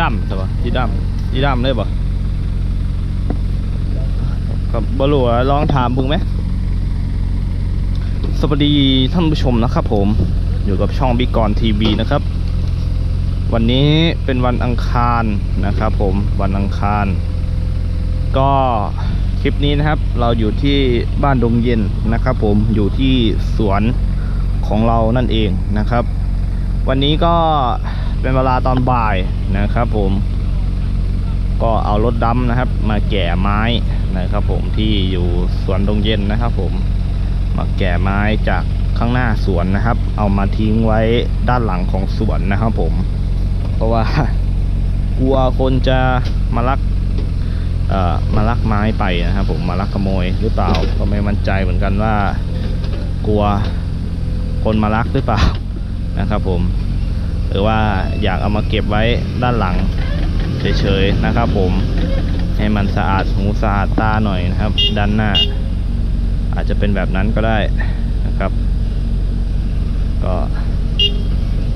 ดำใช่ปะสีดำสีดำเลยปะกับบรูว่าลองถามบึงไหมสวัสดีท่านผู้ชมนะครับผมอยู่กับช่องบิ๊กกอนทีวีนะครับ วันนี้เป็นวันอังคารนะครับผมวันอังคาร ก็คลิปนี้นะครับ เราอยู่ที่บ้านดงเย็นนะครับ ผมอยู่ที่สวนของเรานั่นเองนะครับ วันนี้ก็เป็นเวลาตอนบ่ายนะครับผม ก็เอารถดำนะครับ มาแก่ไม้นะครับ ผมที่อยู่สวนดงเย็นนะครับ ผมมาแก่ไม้จากข้างหน้าสวนนะครับ เอามาทิ้งไว้ด้านหลังของสวนนะครับ ผม เพราะว่ากลัวคนจะมาลักเอ่อมาลักไม้ไปนะครับผมมาลักขโมยหรือเปล่าก็ไม่มั่นใจเหมือนกันว่า กลัวคนมาลักหรือเปล่านะครับผม รือว่าอยากเอามาเก็บไว้ด้านหลังเฉยๆนะครับผมให้มันสะอาดหูสะอาดตาหน่อยนะครับ ด้านหน้า อาจจะเป็นแบบนั้นก็ได้นะครับ ก็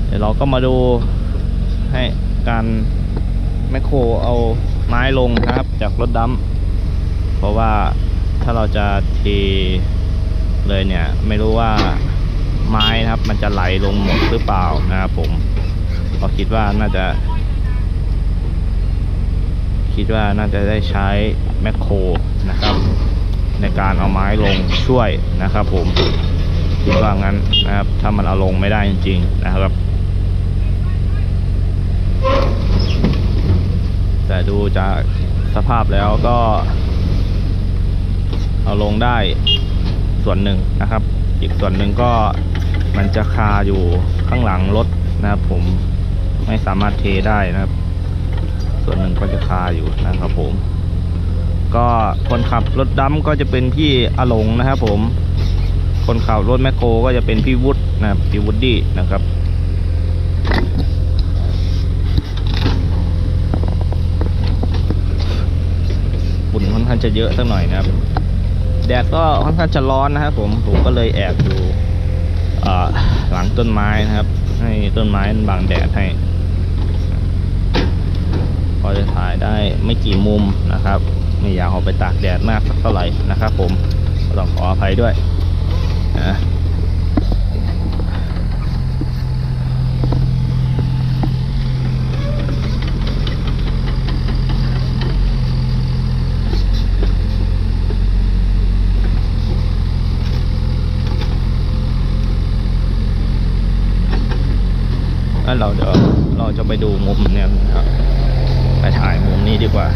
เดี๋ยวเราก็มาดูให้การแมคโครเอาไม้ลงนะครับ จากรถดำเพราะว่าถ้าเราจะเทเลยเนี่ย ไม่รู้ว่าไม้นะครับ มันจะไหลลงหมดหรือเปล่านะครับผม ก็คิดว่าน่าจะ คิดว่าน่าจะได้ใช้แมคโครนะครับ ในการเอาไม้ลงช่วยนะครับ ผมคิดว่างั้นนะครับ ถ้ามันเอาลงไม่ได้จริง ๆ นะครับ แต่ดูจากสภาพแล้วก็ เอาลงได้ส่วนหนึ่งนะครับ อีกส่วนหนึ่งก็มันจะคาอยู่ข้างหลังรถนะครับผม ไม่สามารถเทได้นะครับ ส่วนหนึ่งก็จะคาอยู่นะครับผม ก็คนขับรถดำก็จะเป็นพี่อลงนะครับผม คนขับรถแมคโครก็จะเป็นพี่วุฒินะครับพี่วุฒินะครับฝุ่นค่อนข้างจะเยอะสักหน่อยนะครับ แดดก็ค่อนข้างจะร้อนนะครับผมผมก็เลยแอบอยู่หลังต้นไม้นะครับ ให้ต้นไม้บังแดดให้ พอจะถ่ายได้ไม่กี่มุมนะครับ ไม่อยากออกไปตากแดดมากสักเท่าไหร่นะครับผมต้องขออภัยด้วยนะแล้วเราเดี๋ยวเราจะไปดูมุมเนี่ยนะครับ ไปถ่ายมุมนี้ดีกว่า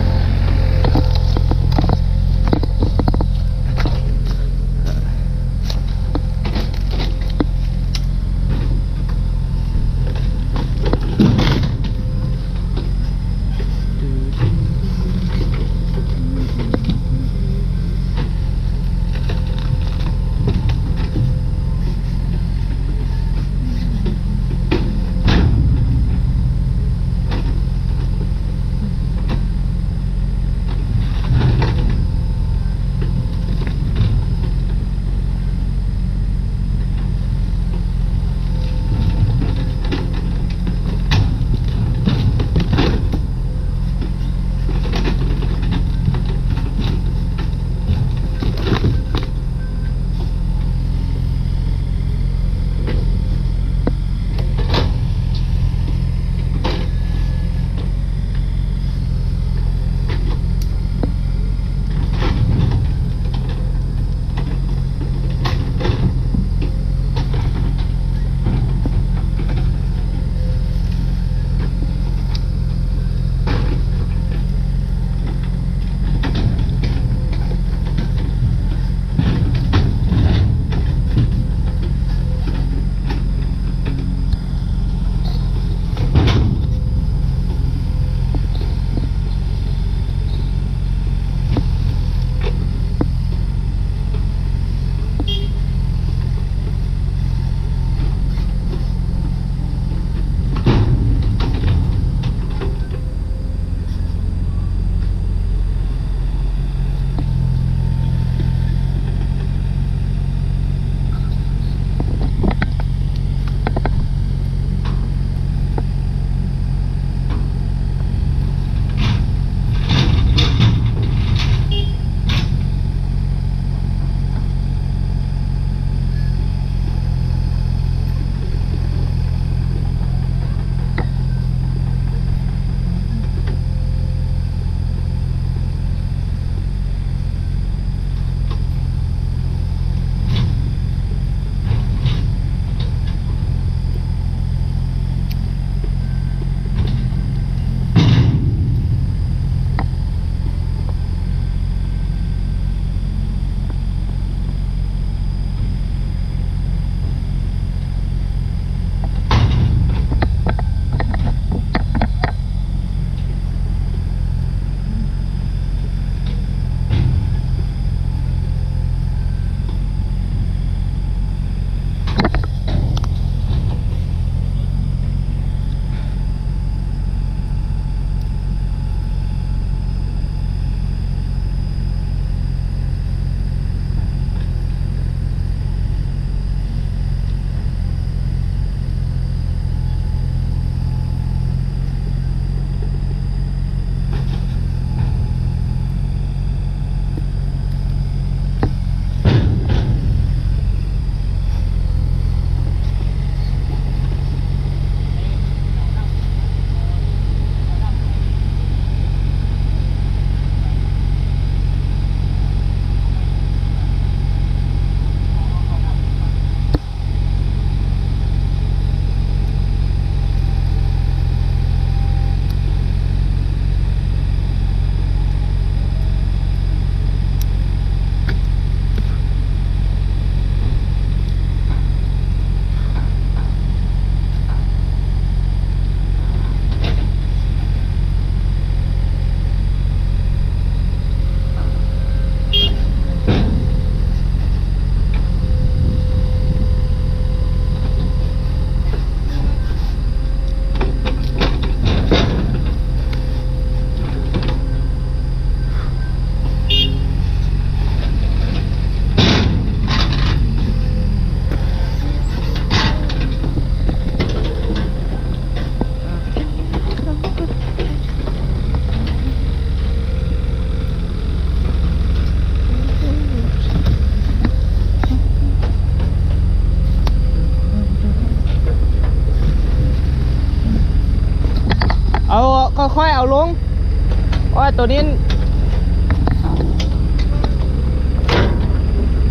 ตัวนี้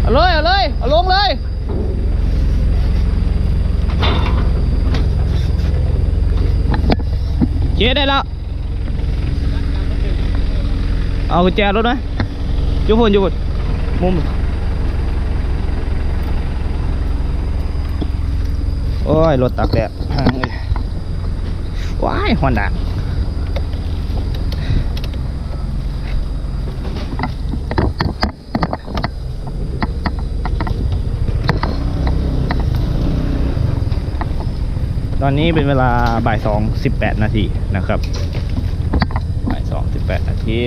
เอาเลยเอาเลยเอาลงเลยเจ๊ได้แล้วเอากุญแจรถนะอยุบพุ่นยุบพุ่นมุมโอ้ยรถตักแดดห่างเลยว้ายฮอนด้า ตอนนี้เป็นเวลาบ่ายสองสิบแปดนาทีนะครับบ่ายสองสิบแปดนาที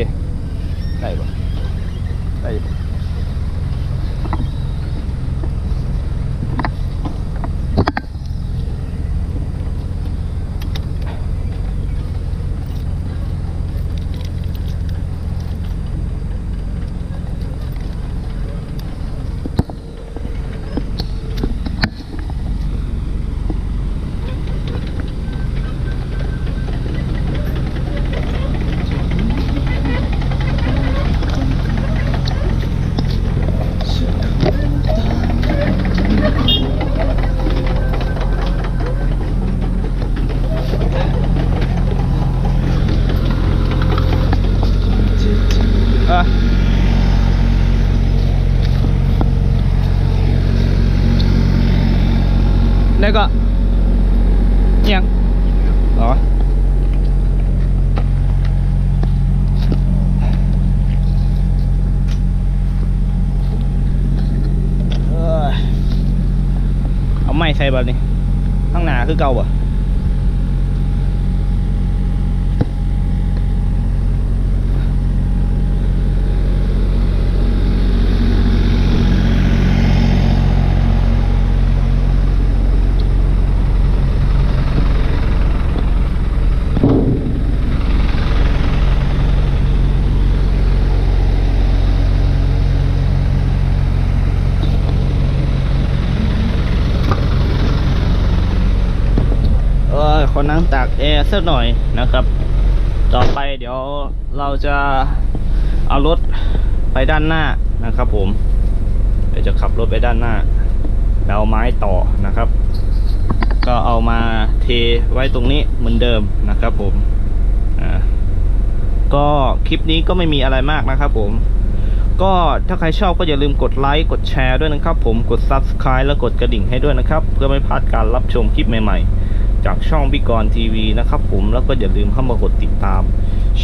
ได้ปะได้ปะ เออแล้วก็เอียังเหรอ เอ้ยเอาไม้ใส่แบบนี้ ข้างหน้าคือเก่าบ่ เออขอ นั่งตากแอร์สักหน่อยนะครับ ต่อไปเดี๋ยวเราจะเอารถไปด้านหน้านะครับผมเดี๋ยวจะขับรถไปด้านหน้าแล้วเอาไม้ต่อนะครับ ก็เอามาเทไว้ตรงนี้เหมือนเดิมนะครับผมอ่าก็คลิปนี้ก็ไม่มีอะไรมากนะครับผม ก็ถ้าใครชอบก็อย่าลืมกดไลค์กดแชร์ด้วยนะครับผมกด Subscribe แล้วกดกระดิ่งให้ด้วยนะครับ เพื่อไม่พลาดการรับชมคลิปใหม่ๆ จากช่องบิกรทีวีนะครับผมแล้วก็อย่าลืมเข้ามากดติดตาม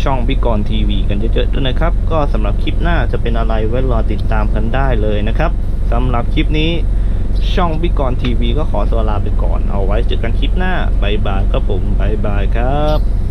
ช่องบิกรทีวีกันเยอะๆด้วยนะครับ ก็สำหรับคลิปหน้าจะเป็นอะไรไว้รอติดตามกันได้เลยนะครับสำหรับคลิปนี้ช่องบิกรทีวีก็ขอตัวลาไปก่อนเอาไว้เจอกันคลิปหน้าบายบายครับผมบายบายครับ